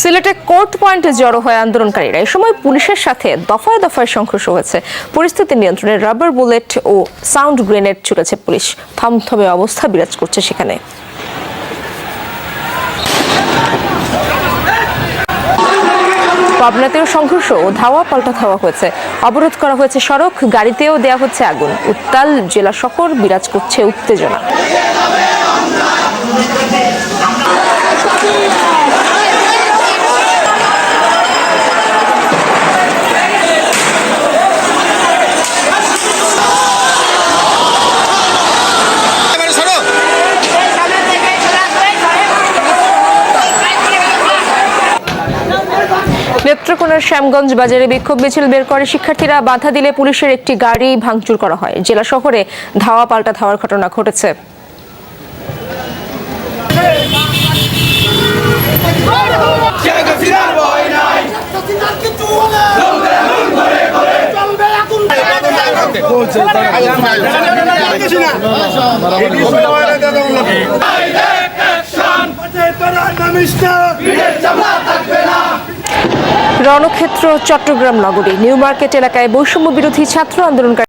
সিলেটে কোর্ট পয়েন্টে জড়ো হয় আন্দোলনকারীরা এ সময় পুলিশের সাথে দফায় দফায় সংঘর্ষ হয়েছে। পরিস্থিতি নিয়ন্ত্রণে রাবার বুলেট ও সাউন্ড গ্রেনেড ছুটেছে পুলিশ। থমথমে অবস্থা বিরাজ করছে সেখানে। পাবনাতেও সংঘর্ষ ও ধাওয়া পাল্টা ধাওয়া হয়েছে। অবরোধ করা হয়েছে সড়ক, গাড়িতেও দেয়া হচ্ছে আগুন। উত্তাল জেলা শহর বিরাজ করছে উত্তেজনা। নেত্রকোনার শ্যামগঞ্জ বাজারে বিক্ষোভ মিছিল বের করে শিক্ষার্থীরা। বাধা দিলে পুলিশের একটি গাড়ি ভাঙচুর করা হয়। জেলা শহরে ধাওয়া পাল্টা ধাওয়ার ঘটনা ঘটেছে। নাই রণক্ষেত্র চট্টগ্রাম নগরী। নিউ মার্কেট এলাকায় বৈষম্য বিরোধী ছাত্র আন্দোলনকারী